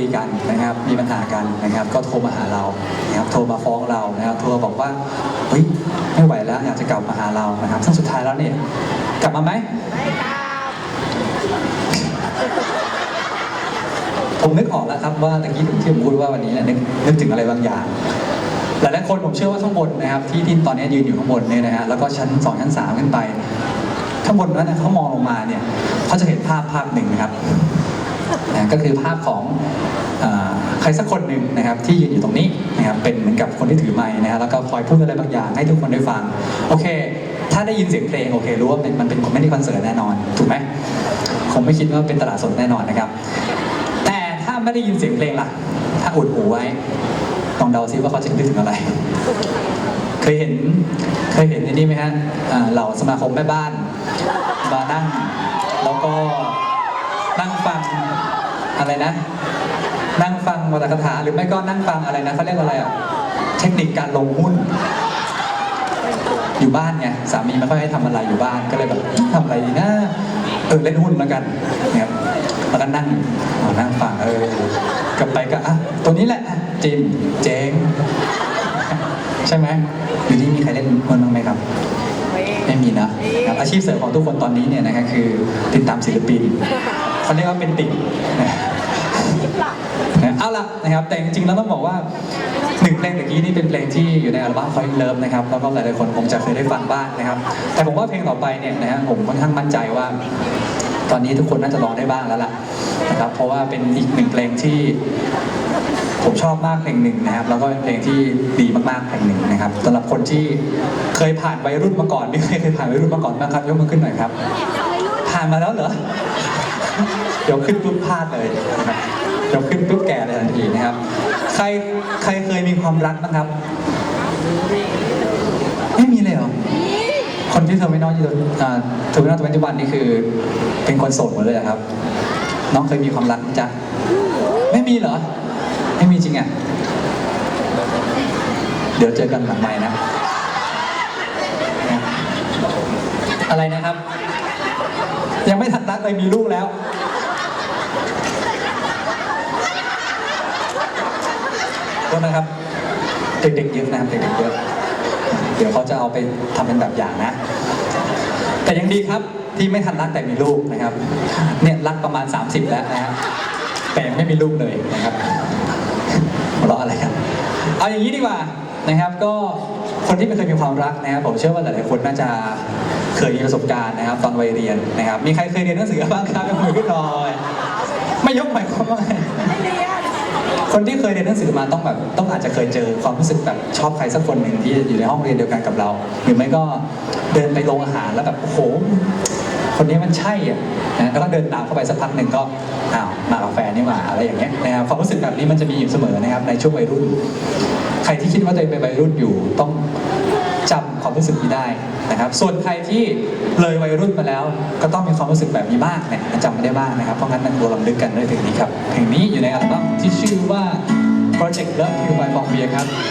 ตีกันนะครับ มีปัญหากันนะครับ ก็โทรมาหาเรานะครับโทรมาฟ้องเรานะครับโทรมาบอกว่าเฮ้ยไม่ไหวแล้วอยากจะกลับมาหาเรานะครับซึ่งสุดท้ายแล้วเนี่ยกลับมาไหมผมนึกออกแล้วครับว่าตะกี้ที่ผมพูดว่าวันนี้เนี่ยนึกนึกถึงอะไรบางอย่างหลายๆคนผมเชื่อว่าข้างบนนะครับที่ที่ตอนนี้ยืนอยู่ข้างบนเนี่ยนะฮะแล้วก็ชั้นสองชั้นสามขึ้นไป ข้างบนนั้นนะเขามองลงมาเนี่ยเขาจะเห็นภาพภาพหนึ่งนะครับ นะก็คือภาพของใครสักคนหนึ่งนะครับที่ยืนอยู่ตรงนี้นะครับเป็นเหมือนกับคนที่ถือไม้นะฮะแล้วก็คอยพูดอะไรบางอย่างให้ทุกคนได้ฟัง โอเค ถ้าได้ยินเสียงเพลงโอเค รู้ว่าเป็นมันเป็นไม่ได้คอนเสิร์ตแน่นอน ถูกไหมคงไม่คิดว่าเป็นตลาดสดแน่นอนนะครับ แต่ถ้าไม่ได้ยินเสียงเพลงล่ะ ถ้าอุดหูไว้ลองเดาซิว่าเขาจะนึกถึงอะไร เคยเห็นเคยเห็นไอันนี้ไหมฮะเหล่าสมาคมแม่บ้านมานั่งแล้วก็นั่งฟัง อะไรนะ นั่งฟังวรรคาถาหรือไม่ก็นั่งฟังอะไรนะเขาเรียกอะไรอะเทคนิคการลงหุ้น อยู่บ้านไงสามีไม่ค่อยให้ทำอะไรอยู่บ้านก็เลยแบบทำอะไรดีนะเออเล่นหุ้นแล้วกันนะครับแล้วก็นั่งนั่งฟังเออกลับไปก็อะตัวนี้แหละจิมเจ๊งใช่ไหมอยู่นี่มีใครเล่นหุ้นบ้างไหมครับไม่มีนะครับอาชีพเสริมของทุกคนตอนนี้เนี่ยนะครับคือติดตามศิลปิน เขาเรียกว่าเป็นติ่งนะนะเอาละนะครับ แต่จริงๆแล้วต้องบอกว่าหนึ่งเพลงตะกี้นี่เป็นเพลงที่อยู่ในอัลบั้ม Falling Love นะครับแล้วก็หลายๆคนคงจะเคยได้ฟังบ้างนะครับ แต่ผมว่าเพลงต่อไปเนี่ยนะฮะผมค่อนข้างมั่นใจว่า ตอนนี้ทุกคนน่าจะร้องได้บ้างแล้วล่ะนะครับเพราะว่าเป็นอีกหนึ่งเพลงที่ผมชอบมากเพลงหนึ่งนะครับ แล้วก็เป็นเพลงที่ดีมากๆเพลงหนึ่งนะครับสำหรับคนที่เคยผ่านวัยรุ่นมาก่อนนี่เคยเคยผ่านวัยรุ่นมาก่อนบ้างครับยกมือขึ้นหน่อยครับ ผ่านมาแล้วเหรอ เดี๋ยวขึ้นปุ๊บพลาดเลยนะครับเดี๋ยวขึ้นปุ๊บแก่เลยทันทีนะครับ ใครใครเคยมีความรักบ้างครับ ไม่มีเลยเหรอ คนที่เธอไม่น้อยอยู่อ่าเธอไม่นอยตัวเป็นวันนี่คือ เป็นคนโสดหมดเลยเหรอครับ น้องเคยมีความรักไหมจ๊ะไม่มีเหรอ ไม่มีจริงอะ เดี๋ยวเจอกันหลังไม้นะ อะไรนะครับ ยังไม่ทันรักเลยมีลูกแล้ว ก็นะครับ เด็กๆเยอะนะครับเด็กๆเยอะเดี๋ยวเขาจะเอาไปทำเป็นแบบอย่างนะ แต่ยังดีครับที่ไม่ทันรักแต่มีลูกนะครับ เนี่ยรักประมาณ 30 แล้วนะฮะแต่ยังไม่มีลูกเลยนะครับเราะอะไรครับ เอาอย่างนี้ดีกว่านะครับ ก็คนที่ไม่เคยมีความรักนะครับผมเชื่อว่าหลายๆคนน่าจะ เคยมีประสบการณ์นะครับ ตอนวัยเรียนนะครับ มีใครเคยเรียนหนังสือบ้างครับยกมือขึ้นหน่อยไม่ยกหมายความว่าไงคนที่เคยเรียนหนังสือมาต้องแบบต้องอาจจะเคยเจอความรู้สึกแบบชอบใครสักคนหนึ่งที่อยู่ในห้องเรียนเดียวกันกับเรา หรือไม่ก็เดินไปโรงอาหารแล้วแบบโอ้โหคนนี้มันใช่อะนะแล้วก็เดินตามเข้าไปสักพักหนึ่งก็อ้าวมากับแฟนนี่หว่าอะไรอย่างเงี้ยนะครับความรู้สึกแบบนี้มันจะมีอยู่เสมอนะครับในช่วงวัยรุ่น ใครที่คิดว่าตัวเองเป็นวัยรุ่นอยู่ต้องจำความรู้สึกนี้ได้ นะครับส่วนใครที่เลยวัยรุ่นมาแล้ว ก็ต้องมีความรู้สึกแบบนี้บ้างเนี่ยจำไม่ได้บ้างนะครับเพราะงั้นนั่งตัวลำลึกกันด้วยเพลงนี้ครับเพลงนี้อยู่ในอัลบั้มที่ชื่อว่า Project Love You by Fong Beer ครับ